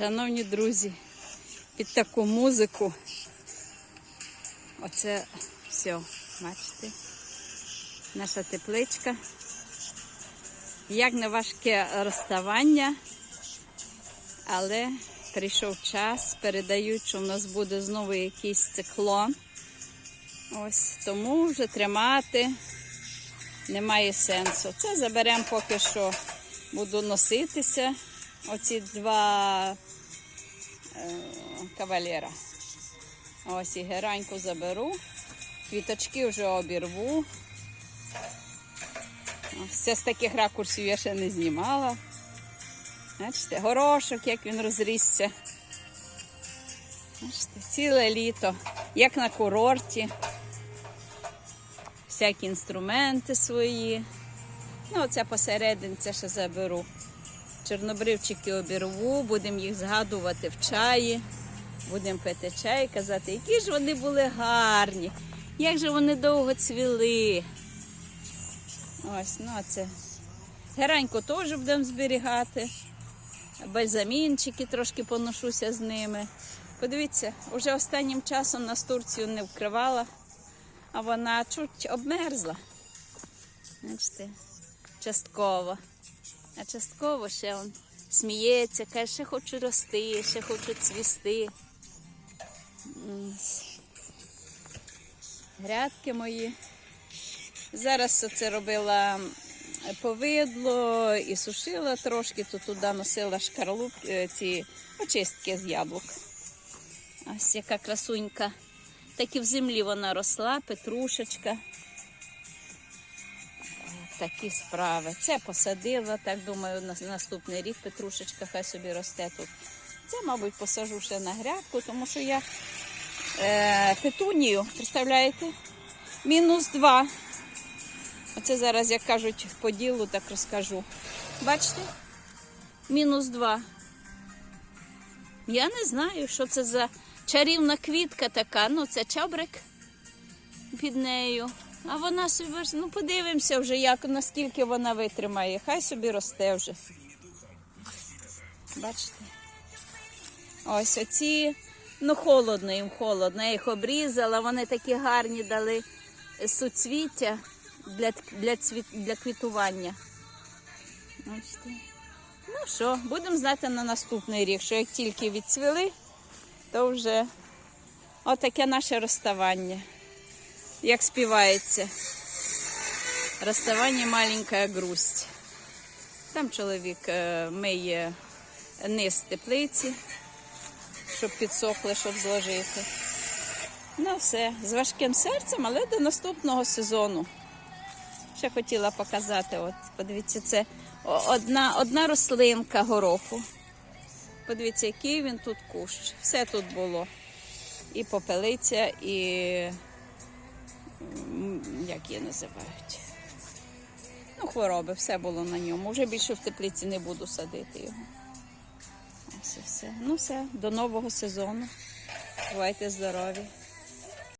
Шановні друзі, під таку музику. Оце все, бачите, наша тепличка. Як не важке розставання, але прийшов час, передають, що в нас буде знову якийсь циклон. Ось тому вже тримати немає сенсу. Це заберемо поки що, буду носитися. Оці два е, кавалера. Ось і гераньку заберу, квіточки вже обірву. Це з таких ракурсів я ще не знімала. Бачите, горошок, як він розрісся. Бачите, ціле літо, як на курорті. Всякі інструменти свої. Ну, оце посередині це ще заберу. Чорнобривчики обірву, будемо їх згадувати в чаї. Будемо пити чай і казати, які ж вони були гарні, як же вони довго цвіли. Ось, ну це. Гераньку теж будемо зберігати. Бальзамінчики трошки поношуся з ними. Подивіться, уже останнім часом нас Турцію не вкривала, а вона чуть обмерзла. Бачите, частково. А частково ще он сміється, каже, ще хочу рости, ще хочу цвісти. Грядки мої. Зараз це робила повидло і сушила трошки, то туди носила шкарлуп, е, ці очистки з яблук. Ось яка красунька. Так і в землі вона росла, петрушечка. Такі справи. Це посадила, так думаю, на наступний рік петрушечка хай собі росте тут. Це, мабуть, посажу ще на грядку, тому що я е, петунію, представляєте? Мінус два. Оце зараз, як кажуть, по ділу так розкажу. Бачите? Мінус два. Я не знаю, що це за чарівна квітка така. Ну, це чабрик під нею. А вона собі, ну подивимося вже, як наскільки вона витримає. Хай собі росте вже. Бачите? Ось оці, ну холодно їм холодно. Я їх обрізала, вони такі гарні дали суцвіття для, для, цвіт, для квітування. Бачите? Ну що, будемо знати на наступний рік, що як тільки відцвіли, то вже отаке наше розставання. Як співається. Розставання маленька грусть. Там чоловік е, миє низ теплиці, щоб підсохли, щоб зложити. Ну все, з важким серцем, але до наступного сезону. Ще хотіла показати, от, подивіться, це одна, одна рослинка гороху. Подивіться, який він тут кущ. Все тут було. І попелиця, і як її називають. Ну, хвороби, все було на ньому. Вже більше в теплиці не буду садити його. Ось і все. Ну все, до нового сезону. Бувайте здорові.